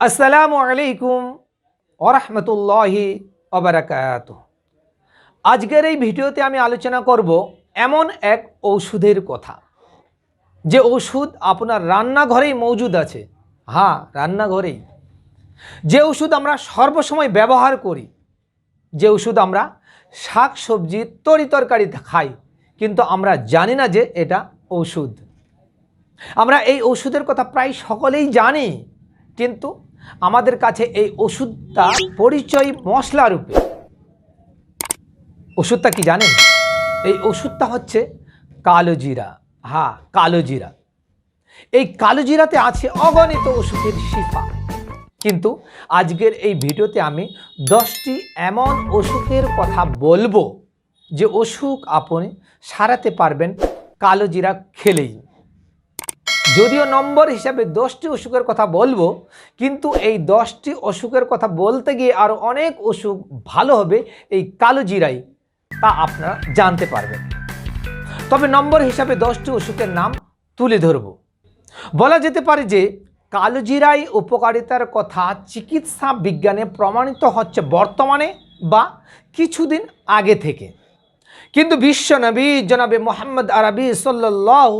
আসসালামু আলাইকুম ওরহমতুল্লাহি অবরাকাত আজকের এই ভিডিওতে আমি আলোচনা করব এমন এক ঔষধের কথা। যে ওষুধ আপনার রান্নাঘরেই মজুদ আছে। হ্যাঁ রান্নাঘরেই। যে ওষুধ আমরা সর্বসময় ব্যবহার করি, যে ওষুধ আমরা শাক সবজি তরি তরকারিতে খাই, কিন্তু আমরা জানি না যে এটা ওষুধ আমরা এই ওষুধের কথা প্রায় সকলেই জানি, কিন্তু আমাদের কাছে এই ওষুধটা পরিচয় মশলা রূপে। ওষুধটা কি জানেন? এই ওষুধটা হচ্ছে কালো জিরা। হ্যাঁ কালো জিরা। এই কালো জিরাতে আছে অগণিত ওষুধের শিফা। কিন্তু আজকের এই ভিডিওতে আমি দশটি এমন ওষুধের কথা বলব যে অসুখ আপনি সারাতে পারবেন কালো জিরা খেলেই। যদিও নম্বর হিসাবে দশটি অসুখের কথা বলব, কিন্তু এই দশটি অসুখের কথা বলতে গিয়ে আরও অনেক অসুখ ভালো হবে এই কালো জিরাই, তা আপনারা জানতে পারবেন। তবে নম্বর হিসাবে দশটি অসুখের নাম তুলে ধরব। বলা যেতে পারে যে কালোজিরাই উপকারিতার কথা চিকিৎসা বিজ্ঞানে প্রমাণিত হচ্ছে বর্তমানে বা কিছুদিন আগে থেকে। কিন্তু বিশ্ব বিশ্বনবী জনাবে মোহাম্মদ আরবি সাল্লাহ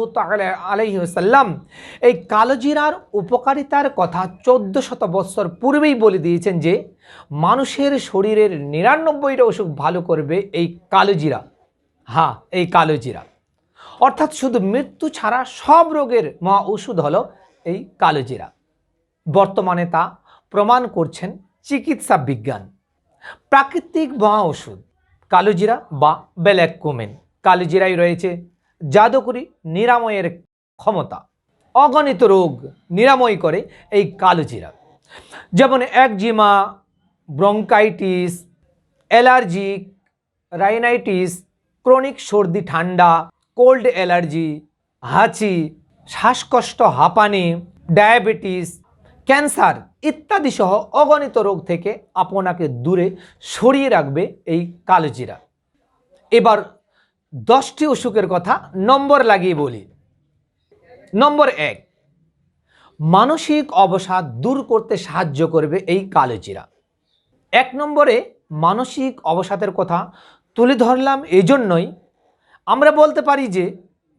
আলহিসাল্লাম এই কালোজিরার উপকারিতার কথা চোদ্দ শত বৎসর পূর্বেই বলে দিয়েছেন যে, মানুষের শরীরের নিরানব্বইটা অসুখ ভালো করবে এই কালোজিরা হ্যাঁ এই কালোজিরা অর্থাৎ শুধু মৃত্যু ছাড়া সব রোগের মহা ওষুধ হলো এই কালোজিরা বর্তমানে তা প্রমাণ করছেন চিকিৎসা বিজ্ঞান। প্রাকৃতিক মহা ওষুধ। কালোজিরা বা ব্ল্যাক কুমেন। কালোজিরাই রয়েছে জাদুকরি নিরাময়ের ক্ষমতা। অগণিত রোগ নিরাময় করে এই কালোজিরা যেমন eczema, bronchitis allergic rhinitis, chronic সর্দি, ঠান্ডা, কোল্ড অ্যালার্জি, হাঁচি, শ্বাসকষ্ট, হাঁপানি, ডায়াবেটিস ক্যান্সার ইত্যাদি সহ অগণিত রোগ থেকে আপনাকে দূরে সরিয়ে রাখবে এই কালোজিরা। এবার দশটি অসুখের কথা নম্বর লাগিয়ে বলি। নম্বর এক, মানসিক অবসাদ দূর করতে সাহায্য করবে এই কালোজিরা। এক নম্বরে মানসিক অবসাদের কথা তুলে ধরলাম এই জন্যই আমরা বলতে পারি যে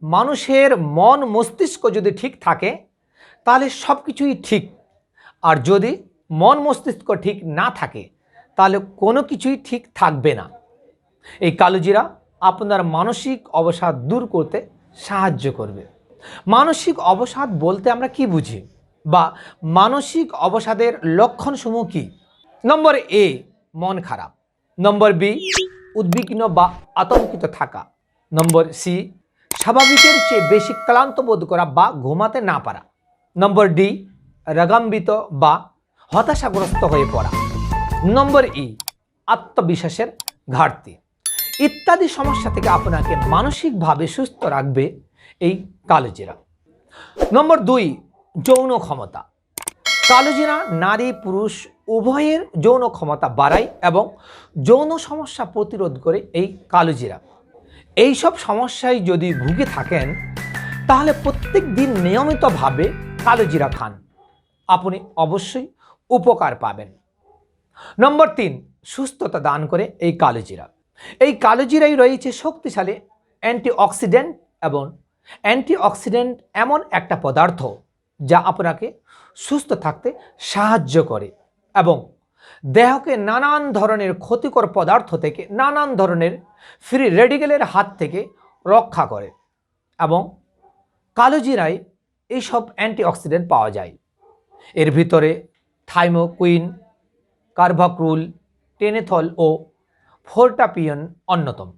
মানুষের মন মস্তিষ্ক যদি ঠিক থাকে, তাহলে সব কিছুই ঠিক। আর যদি মন মস্তিষ্ক ঠিক না থাকে, তাহলে কোনো কিছুই ঠিক থাকবে না। এই কালোজিরা আপনার মানসিক অবসাদ দূর করতে সাহায্য করবে। মানসিক অবসাদ বলতে আমরা কি বুঝি? বা মানসিক অবসাদের লক্ষণসমূহ কী? নম্বর এ, মন খারাপ। নম্বর বি, উদ্বিগ্ন বা আতঙ্কিত থাকা। নম্বর সি, স্বাভাবিকের চেয়ে বেশি ক্লান্ত বোধ করা বা ঘুমাতে না পারা। নম্বর ডি রাগাম্বিত বা হতাশাগ্রস্ত হয়ে পড়া। নম্বর ই, আত্মবিশ্বাসের ঘাটতি। ইত্যাদি সমস্যা থেকে আপনাকে মানসিকভাবে সুস্থ রাখবে এই কালোজিরা। নম্বর দুই, যৌন ক্ষমতা। কালোজিরা নারী, পুরুষ, উভয়ের যৌন ক্ষমতা বাড়ায় এবং যৌন সমস্যা প্রতিরোধ করে এই কালোজিরা। এইসব সমস্যায় যদি ভুগে থাকেন, তাহলে প্রত্যেক দিন নিয়মিতভাবে কালোজিরা খান। আপনি অবশ্যই উপকার পাবেন। নম্বর তিন, সুস্থতা দান করে এই কালোজিরা। এই কালোজিরাই রয়েছে শক্তিশালী অ্যান্টিঅক্সিডেন্ট এবং অ্যান্টিঅক্সিডেন্ট এমন একটা পদার্থ যা আপনাকে সুস্থ থাকতে সাহায্য করে এবং দেহকে নানান ধরনের ক্ষতিকর পদার্থ থেকে, নানান ধরনের ফ্রি রেডিকেলের হাত থেকে রক্ষা করে এবং কালোজিরায় এইসব অ্যান্টিঅক্সিডেন্ট পাওয়া যায়। এর ভিতরে থাইমোকুইন, কার্ভাক্রুল, টেনেথল ও ফোরটাপিয়ন অন্যতম।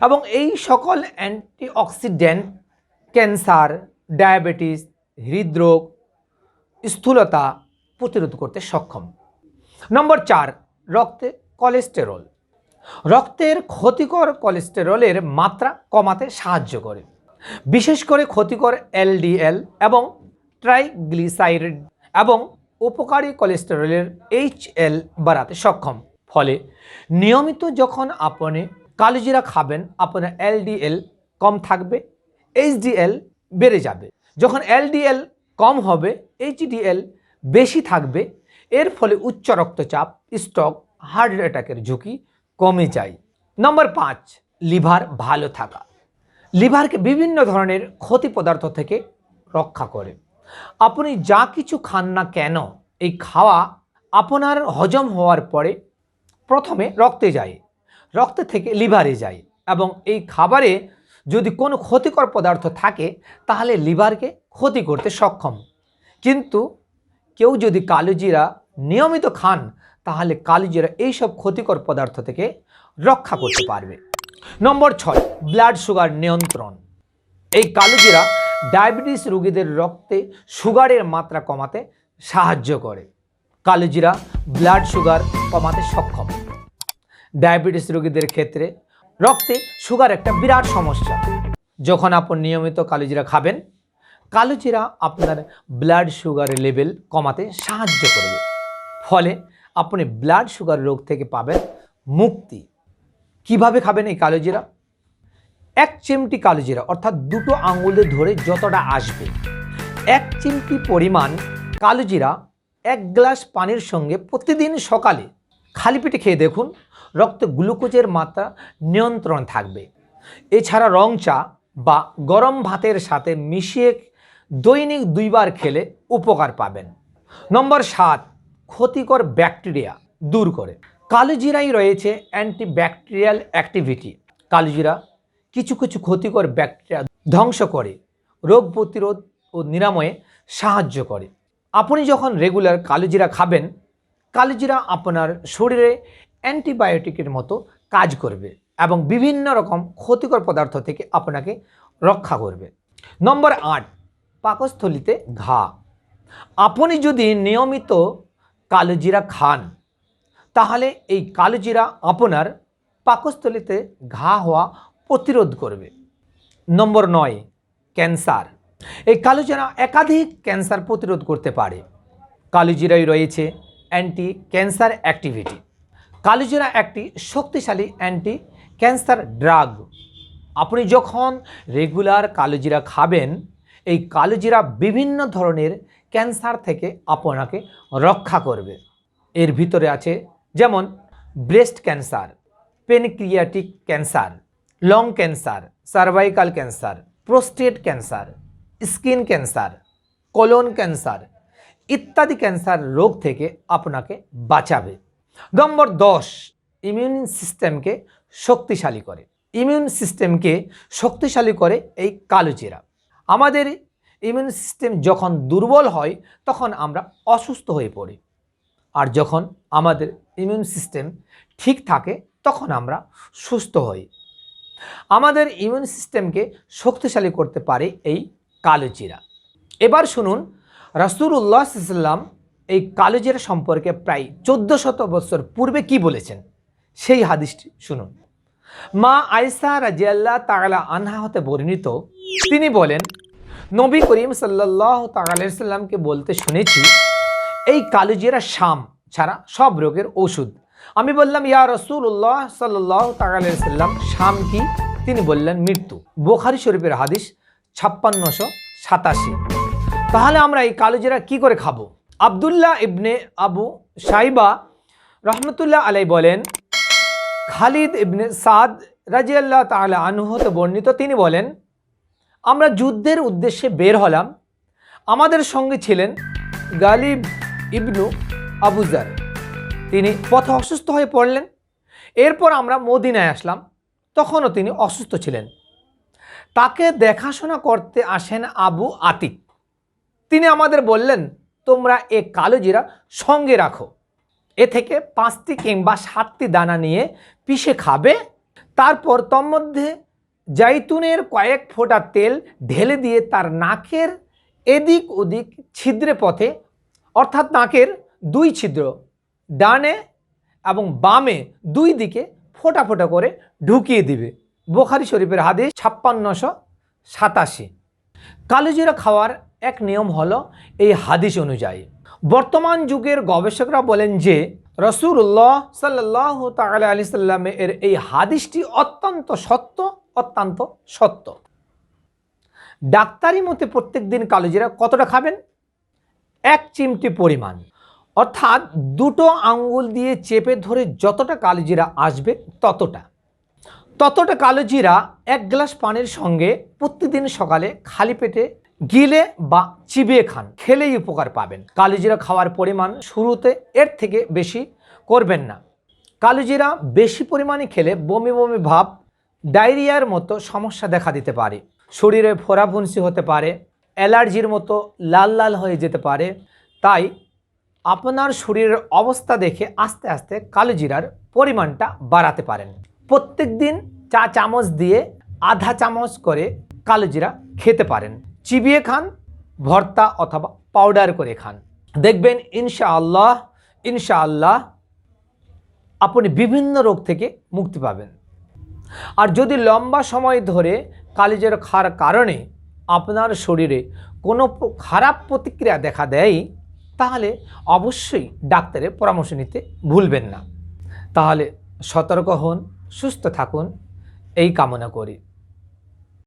এবং এই সকল অ্যান্টিঅক্সিডেন্ট, ক্যান্সার, ডায়াবেটিস, হৃদরোগ, স্থূলতা প্রতিরোধ করতে সক্ষম। নম্বর চার, রক্তে কোলেস্টেরল। রক্তের ক্ষতিকর কোলেস্টেরলের মাত্রা কমাতে সাহায্য করে। বিশেষ করে ক্ষতিকর এলডিএল এবং ট্রাইগ্লিসাইরিড এবং উপকারী কোলেস্টেরলের এইচএল বাড়াতে সক্ষম। ফলে নিয়মিত যখন আপনি কালোজিরা খাবেন, আপনার এলডিএল কম থাকবে এইচডিএল বেড়ে যাবে। যখন এলডিএল কম হবে এইচডিএল বেশি থাকবে, এর ফলে উচ্চ রক্তচাপ স্ট্রোক হার্ট অ্যাটাকের ঝুঁকি কমে যায়। নম্বর পাঁচ, লিভার ভালো থাকা। লিভারকে বিভিন্ন ধরনের ক্ষতি পদার্থ থেকে রক্ষা করে। আপনি যা কিছু খান না কেন, এই খাওয়া আপনার হজম হওয়ার পরে প্রথমে রক্তে যায়, রক্তে থেকে লিভারে যায় এবং এই খাবারে যদি কোনো ক্ষতিকর পদার্থ থাকে, তাহলে লিভারকে ক্ষতি করতে সক্ষম। কিন্তু কেউ যদি কালোজিরা নিয়মিত খান, তাহলে কালোজিরা এইসব ক্ষতিকর পদার্থ থেকে রক্ষা করতে পারবে। নম্বর ছয়, ব্লাড সুগার নিয়ন্ত্রণ। এই কালোজিরা ডায়াবেটিস রোগীদের রক্তে সুগারের মাত্রা কমাতে সাহায্য করে। কালোজিরা ব্লাড সুগার কমাতে সক্ষম। ডায়াবেটিস রোগীদের ক্ষেত্রে রক্তে সুগার একটা বিরাট সমস্যা। যখন আপনি নিয়মিত কালোজিরা খাবেন, কালোজিরা আপনার ব্লাড সুগারের লেভেল কমাতে সাহায্য করবে। ফলে আপনি ব্লাড সুগার রোগ থেকে পাবেন মুক্তি। কীভাবে খাবেন এই কালোজিরা? এক চিমটি কালোজিরা অর্থাৎ দুটো আঙুলে ধরে যতটা আসবে। এক চিমটি পরিমাণ কালোজিরা এক গ্লাস পানির সঙ্গে প্রতিদিন সকালে খালি পেটে খেয়ে দেখুন, রক্তে গ্লুকোজের মাত্রা নিয়ন্ত্রণ থাকবে। এছাড়া রং চা বা গরম ভাতের সাথে মিশিয়ে দৈনিক দুইবার খেলে উপকার পাবেন। নম্বর সাত, ক্ষতিকর ব্যাকটেরিয়া দূর করে। কালোজিরাই রয়েছে অ্যান্টিব্যাকটেরিয়াল অ্যাক্টিভিটি। কালোজিরা কিছু কিছু ক্ষতিকর ব্যাকটেরিয়া ধ্বংস করে, রোগ প্রতিরোধ ও নিরাময়ে সাহায্য করে। আপনি যখন রেগুলার কালোজিরা খাবেন, কালোজিরা আপনার শরীরে অ্যান্টিবায়োটিকের মতো কাজ করবে এবং বিভিন্ন রকম ক্ষতিকর পদার্থ থেকে আপনাকে রক্ষা করবে। নম্বর আট, পাকস্থলিতে ঘা। আপনি যদি নিয়মিত কালোজিরা খান, তাহলে এই কালোজিরা আপনার পাকস্থলিতে ঘা হওয়া প্রতিরোধ করবে। নম্বর নয়, ক্যান্সার। এই কালোজিরা একাধিক ক্যান্সার প্রতিরোধ করতে পারে। কালোজিরায় রয়েছে অ্যান্টি ক্যান্সার অ্যাক্টিভিটি কালোজিরা একটি শক্তিশালী অ্যান্টি ক্যান্সার ড্রাগ আপনি যখন রেগুলার কালোজিরা খাবেন, এই কালোজিরা বিভিন্ন ধরনের ক্যান্সার থেকে আপনাকে রক্ষা করবে। এর ভিতরে আছে যেমন breast cancer, pancreatic cancer. Lung cancer cervical cancer prostate cancer skin cancer colon cancer ইত্যাদি ক্যান্সার রোগ থেকে আপনাকে বাঁচাবে। নম্বর দশ ইমিউন সিস্টেমকে শক্তিশালী করে। ইমিউন সিস্টেমকে শক্তিশালী করে এই কালোজিরা আমাদের ইমিউন সিস্টেম যখন দুর্বল হয়, তখন আমরা অসুস্থ হয়ে পড়ি। আর যখন আমাদের ইমিউন সিস্টেম ঠিক থাকে, তখন আমরা সুস্থ হই। আমাদের ইমিউন সিস্টেমকে শক্তিশালী করতে পারে এই কালোজিরা এবার শুনুন রাসুল্লাহ সাল্লাম এই কালোজিরা সম্পর্কে প্রায় চোদ্দ শত বছর পূর্বে কি বলেছেন? সেই হাদিসটি শুনুন। মা আয়সা রাজিয়াল্লাহ তাআলা আনহা হতে বর্ণিত, তিনি বলেন, নবী করিম সাল্লাহ তাল্লামকে বলতে শুনেছি, এই কালোজিরা শাম ছাড়া সব রোগের ওষুধ আমি বললাম, ইয়া রসুল্লাহ সাল্লাহ তাল্লাম শাম কি? তিনি বললেন, মৃত্যু। বোখারি শরীফের হাদিস ছাপ্পান্নশো সাতাশি। তাহলে আমরা এই কালোজিরা কি করে খাব? আবদুল্লাহ ইবনে আবু সাইবা রহমতুল্লাহ আলাই বলেন, খালিদ ইবনে সাদ রাজিয়াল্লাহ তাআলা আনহুতে বর্ণিত, তিনি বলেন, আমরা যুদ্ধের উদ্দেশ্যে বের হলাম। আমাদের সঙ্গে ছিলেন গালিব ইবনু আবুজার তিনি পথে অসুস্থ হয়ে পড়লেন। এরপর আমরা মদিনায় আসলাম। তখনও তিনি অসুস্থ ছিলেন। তাকে দেখাশোনা করতে আসেন আবু আতিক। তিনি আমাদের বললেন, তোমরা এ কালোজিরা সঙ্গে রাখো। এ থেকে পাঁচটি কিংবা সাতটি দানা নিয়ে পিষে খাবে। তারপর তন্মধ্যে জাইতুনের কয়েক ফোঁটা তেল ঢেলে দিয়ে তার নাকের এদিক ওদিক ছিদ্রে পথে, অর্থাৎ নাকের দুই ছিদ্র ডানে এবং বামে দুই দিকে ফোটা ফোটা করে ঢুকিয়ে দিবে। বোখারি শরীফের হাদিস ছাপ্পান্নশো সাতাশি। কালোজিরা খাওয়ার এক নিয়ম হলো এই হাদিস অনুযায়ী। বর্তমান যুগের গবেষকরা বলেন যে রসুল্লাহ সাল্লাহ তাল আলি সাল্লামের এই হাদিসটি অত্যন্ত সত্য অত্যন্ত সত্য। ডাক্তারি মতে প্রত্যেক দিন কালোজিরা কতটা খাবেন? এক চিমটি পরিমাণ। অর্থাৎ দুটো আঙ্গুল দিয়ে চেপে ধরে যতটা কালোজিরা আসবে ততটা। ততটা কালোজিরা এক গ্লাস পানির সঙ্গে প্রতিদিন সকালে খালি পেটে গিলে বা চিবিয়ে খান, খেলেই উপকার পাবেন। কালোজিরা খাওয়ার পরিমাণ শুরুতে এর থেকে বেশি করবেন না। কালোজিরা বেশি পরিমাণে খেলে বমি বমি ভাব, ডায়রিয়ার মতো সমস্যা দেখা দিতে পারে। শরীরে ফোরাফুন্সি হতে পারে, অ্যালার্জির মতো লাল লাল হয়ে যেতে পারে। তাই আপনার শরীরের অবস্থা দেখে আস্তে আস্তে কালোজিরার পরিমাণটা বাড়াতে পারেন। প্রত্যেক দিন চা চামচ দিয়ে আধা চামচ করে কালোজিরা খেতে পারেন। চিবিয়ে খান, ভর্তা অথবা পাউডার করে খান। দেখবেন ইনশাআল্লাহ ইনশাআল্লাহ আপনি বিভিন্ন রোগ থেকে মুক্তি পাবেন। আর যদি লম্বা সময় ধরে কালিজের খাওয়ার কারণে আপনার শরীরে কোনো খারাপ প্রতিক্রিয়া দেখা দেয় তাহলে অবশ্যই ডাক্তারের পরামর্শ নিতে ভুলবেন না। তাহলে সতর্ক হন, সুস্থ থাকুন। এই কামনা করি।